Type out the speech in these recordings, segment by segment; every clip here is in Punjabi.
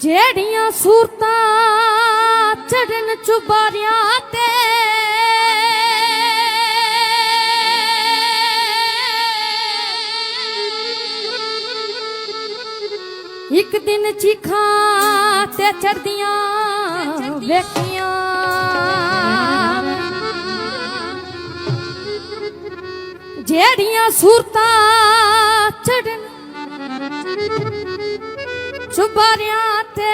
ਜਿਹੜੀਆਂ ਸੂਰਤਾਂ ਚੜਨ ਚੁਬਾਰਿਆਂ ਤੇ। ਇੱਕ ਦਿਨ ਚੀਖਾਂ ਤੇ ਚੜਦੀਆਂ ਵੇਖੀਆਂ। ਜਿਹੜੀਆਂ ਸੂਰਤਾਂ ਚੜਨ ਚੁਬਾਰਿਆਂ ਤੇ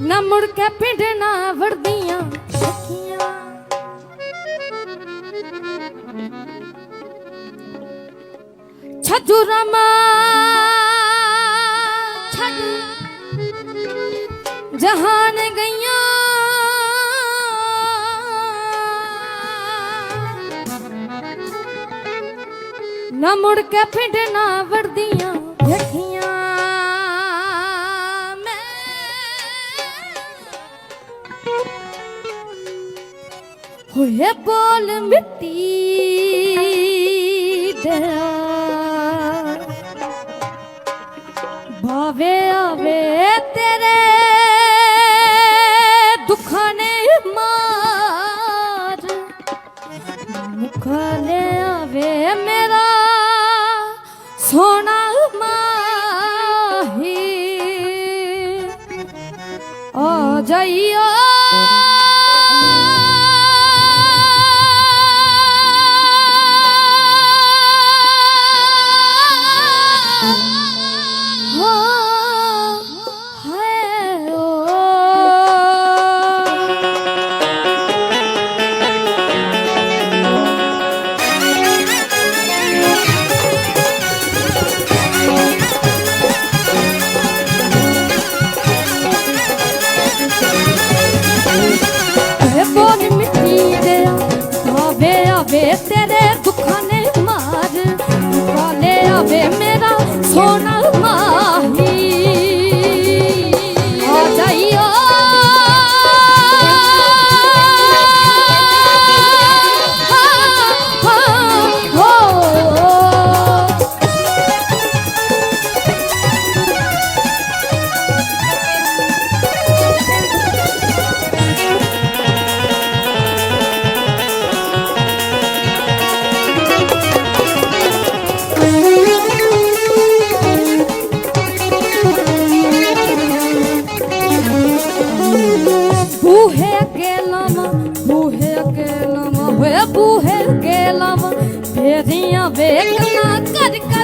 ਨਾ ਮੁੜ ਕੇ ਪਿੰਡ ਨਾ ਵੜਦੀਆਂ ਸਖੀਆਂ। ਛੱਜੂ ਰਮਾ ਛੱਡ। ਜਹਾਨ ਗਈਆਂ ਨਾ ਮੁੜ ਕੇ ਪਿੰਡ ਨਾ ਵੜਦੀਆਂ ਵੇਖੀਆਂ ਹੋਏ ਬੋਲ ਮਿੱਟੀ ਦਾ ਭਾਵੇ ਆਵੇ ਤੇਰੇ ਆ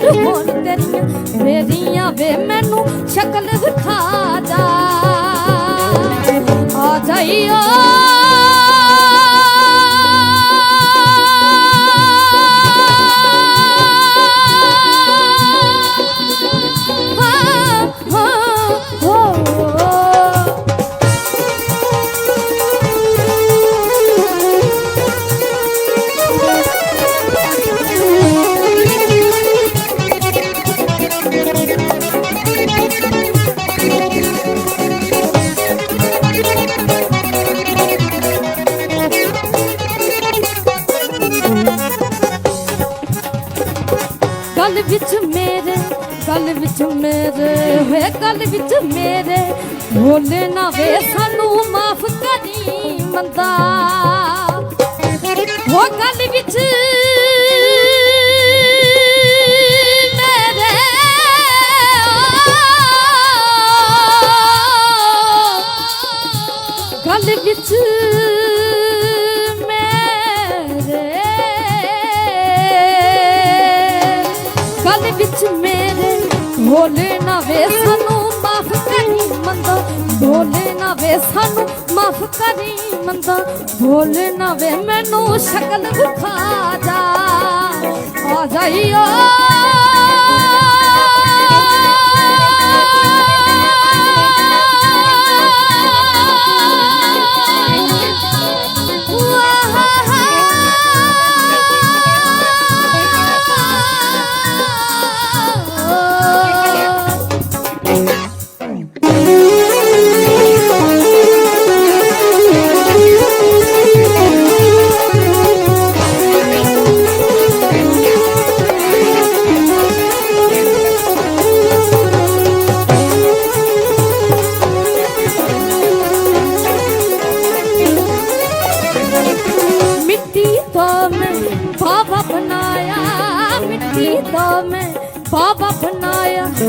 ਕਰ ਕਰ ਤੇਰੀਆਂ ਫੇਰੀਆਂ ਵੇ ਮੈਨੂੰ ਸ਼ਕਲ ਵਿਖਾ ਜਾ। ਆ ਜਾਈਓ। ਵਿੱਚ ਮੇਰੇ, ਗਲ ਵਿੱਚ ਮੇਰੇ ਹੋਏ ਗਲ ਵਿੱਚ ਮੇਰੇ। ਭੋਲੇ ਨਾ ਵੇ, ਸਾਨੂੰ ਮਾਫ ਕਰੀ ਮੰਦਾ ਵਿੱਚ ਮੇਰੇ ਭੋਲੇ ਨਾ ਵੇ, ਸਾਨੂੰ ਮਾਫ ਕਰੀ ਮੰਦਾ। ਭੋਲੇ ਨਾ ਵੇ, ਸਾਨੂੰ ਮਾਫ ਕਰੀ ਮੰਦਾ। ਭੋਲੇ ਨਾ ਵੇ, ਮੈਨੂੰ ਸ਼ਕਲ ਵਿਖਾ ਜਾ। ਆ ਜਾਈਓ।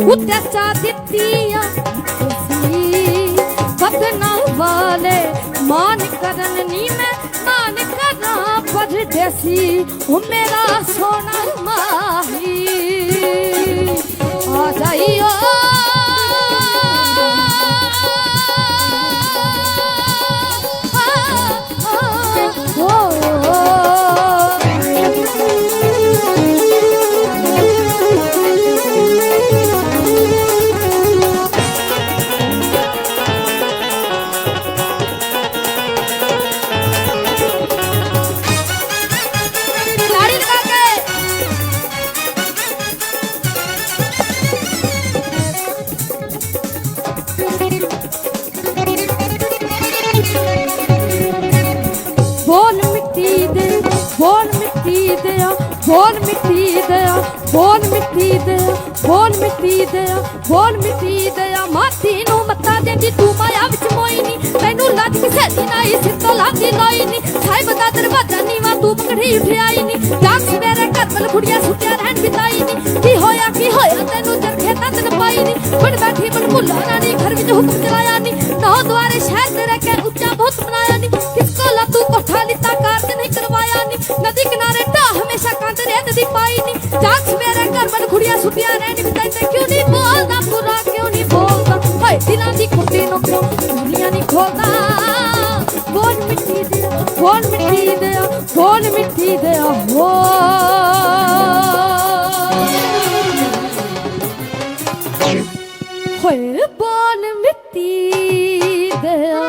ਬਣਾਇਆ ਉੱਤੇ ਚਾ ਦਿੱਤੀ ਆ। ਸੀ ਬਦਨਾ ਵਾਲੇ ਮਾਨ ਕਰਨ ਨੀ ਮੈਂ ਮਾਨ ਕਰਾਂ। ਪਰਦੇਸੀ ਉਹ ਮੇਰਾ ਸੋਨਾ ਬੋਲ ਮਿੱਟੀ ਦੇ ਬੋਲ ਮਿੱਟੀ ਦੇ ਬੋਲ ਮਿੱਟੀ ਦੇ ਬੋਲ ਮਿੱਟੀ ਦੇ ਮਾਤੀ ਨੂੰ ਮੱਤਾ ਦੇਂਦੀ, ਤੂੰ ਮਾਇਆ ਵਿੱਚ ਮੋਈ ਨਹੀਂ ਤੈਨੂੰ ਲੱਜ ਕਿਸੇ ਦੀ ਨਹੀਂ ਸਿਰ ਲਾਦੀ ਲੋਈ ਨਹੀਂ ਸਾਹਿਬ ਦਾ ਦਰਵਾਜ਼ਾ ਨੀਵਾ, ਤੂੰ ਪਕੜੀ ਉਠਿਆਈ ਨਹੀਂ ਜਾਗ ਸਵੇਰੇ ਘਰ ਖੁੜੀਆਂ ਸੁੱਟਿਆ ਰਹਿਣ ਬਿਤਾਈ ਨਹੀਂ ਕੀ ਹੋਇਆ ਕੀ ਹੋਇਆ, ਤੈਨੂੰ ਜਰਖੇ ਤੰਦ ਨ ਪਾਈ ਨਹੀਂ ਬਣ ਬੈਠੀ, ਬਣ ਭੁੱਲਾ ਨਾ ਘਰ ਵਿੱਚ ਹੁਕਮ ਚਲਾਇਆ ਨਹੀਂ ਨੌ ਦੁਆਰੇ ਸ਼ਹਿਰ ਤੇ ਰਹਿ ਕੇ ਉੱਚਾ ਬਹੁਤ ਬਣਾਇਆ ਨਹੀਂ ਕਿਸ ਕੋਲ ਤੂੰ ਕੋਠਾ ਲਿੱਤਾ, ਕਾਰਜ ਨਹੀਂ ਕਰਵਾਇਆ ਨਹੀਂ ਨਦੀ ਕਿਨਾਰੇ ਵੱਲ ਖੁੜੀਆਂ ਸੁੱਟਿਆ ਰਹਿਣ ਬਿਤਾਈ ਤੇ ਕਿਉਂ ਨਹੀਂ ਬੋਲਦਾ ਪੂਰਾ ਕਿਉਂ ਨਹੀਂ ਬੋਲਦਾ ਹਾਏ ਦਿਲਾਂ ਦੀ ਕੁੱਟੀ ਨੂੰ ਕਿਉਂ ਦੁਨੀਆਂ ਨਹੀਂ ਖੋਲਦਾ ਬੋਲ ਮਿੱਟੀ ਦੇ ਬੋਲ ਮਿੱਟੀ ਦੇ ਬੋਲ ਮਿੱਟੀ ਦੇ ਹੋ ਹੋਏ ਬੋਲ ਮਿੱਟੀ ਦਿਆ